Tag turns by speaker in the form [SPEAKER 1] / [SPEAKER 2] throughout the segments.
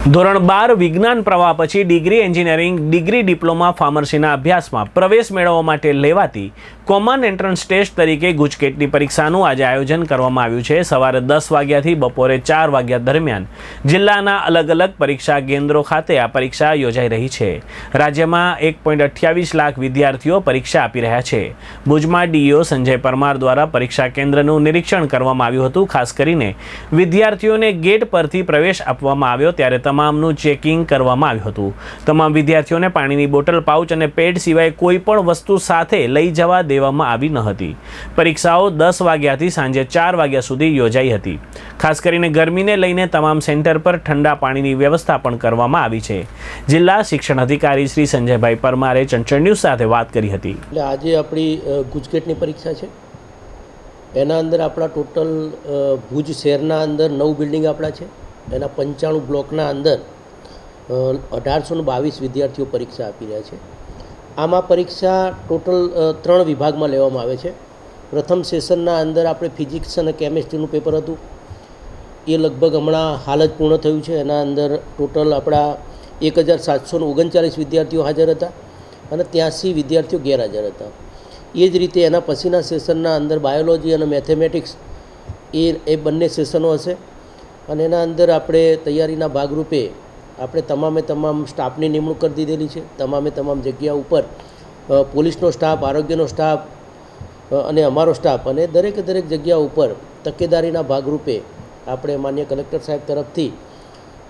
[SPEAKER 1] ધોરણ બાર વિજ્ઞાન પ્રવાહ પછી ડિગ્રી એન્જિનિયરિંગ, ડિગ્રી ડિપ્લોમા ફાર્મસીના અભ્યાસમાં પ્રવેશ મેળવવા માટે લેવાતી કોમન એન્ટ્રન્સ ટેસ્ટ તરીકે ગુજકેટની પરીક્ષાનું આજે આયોજન કરવામાં આવ્યું છે. સવારે દસ વાગ્યાથી બપોરે ચાર વાગ્યા દરમિયાન જિલ્લાના અલગ અલગ પરીક્ષા કેન્દ્રો ખાતે આ પરીક્ષા યોજાઈ રહી છે. રાજ્યમાં એક પોઈન્ટ અઠ્યાવીસ લાખ વિદ્યાર્થીઓ પરીક્ષા આપી રહ્યા છે. ભુજમાં ડીઈઓ સંજય પરમાર દ્વારા પરીક્ષા કેન્દ્રનું નિરીક્ષણ કરવામાં આવ્યું હતું. ખાસ કરીને વિદ્યાર્થીઓને ગેટ પરથી પ્રવેશ આપવામાં આવ્યો ત્યારે તમામનું ચેકિંગ કરવામાં આવ્યું હતું. તમામ વિદ્યાર્થીઓને પાણીની બોટલ, પાઉચ અને પેડ સિવાય કોઈ પણ વસ્તુ સાથે લઈ જવા દેવામાં આવી ન હતી. પરીક્ષાઓ દસ વાગ્યાથી સાંજે ચાર વાગ્યા સુધી યોજાઈ હતી. ખાસ કરીને ગરમીને લઈને તમામ સેન્ટર પર ઠંડા પાણીની વ્યવસ્થા પણ કરવામાં આવી છે. જિલ્લા શિક્ષણ અધિકારી શ્રી સંજયભાઈ પરમારે ચંચળ ન્યૂઝ સાથે વાત કરી હતી.
[SPEAKER 2] એટલે આજે આપણી ગુજકેટની પરીક્ષા છે. એના અંદર આપણા ટોટલ ભુજ શહેરના અંદર નવ બિલ્ડિંગ આપણા છે. એના પંચાણું બ્લોકના અંદર અઢારસો ને બાવીસ વિદ્યાર્થીઓ પરીક્ષા આપી રહ્યા છે. આમાં પરીક્ષા ટોટલ ત્રણ વિભાગમાં લેવામાં આવે છે. પ્રથમ સેશનના અંદર આપણે ફિઝિક્સ અને કેમેસ્ટ્રીનું પેપર હતું. એ લગભગ હમણાં હાલ જ પૂર્ણ થયું છે. એના અંદર ટોટલ આપણા એક હજાર સાતસો ઓગણચાલીસ વિદ્યાર્થીઓ હાજર હતા અને ત્યાંસી વિદ્યાર્થીઓ ગેરહાજર હતા. એ જ રીતે એના પછીના સેશનના અંદર બાયોલોજી અને મેથેમેટિક્સ એ એ બંને સેશનો હશે. અને એના અંદર આપણે તૈયારીના ભાગરૂપે આપણે તમામે તમામ સ્ટાફની નિમણૂક કરી દીધેલી છે. તમામે તમામ જગ્યા ઉપર પોલીસનો સ્ટાફ, આરોગ્યનો સ્ટાફ અને અમારો સ્ટાફ અને દરેકે દરેક જગ્યા ઉપર તકેદારીના ભાગરૂપે આપણે માન્ય કલેક્ટર સાહેબ તરફથી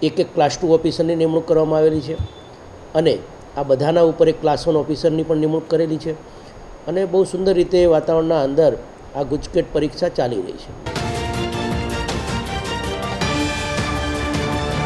[SPEAKER 2] એક એક ક્લાસ ટુ ઓફિસરની નિમણૂક કરવામાં આવેલી છે અને આ બધાના ઉપર એક ક્લાસ વન ઓફિસરની પણ નિમણૂક કરેલી છે અને બહુ સુંદર રીતે વાતાવરણના અંદર આ ગુજકેટ પરીક્ષા ચાલી રહી છે.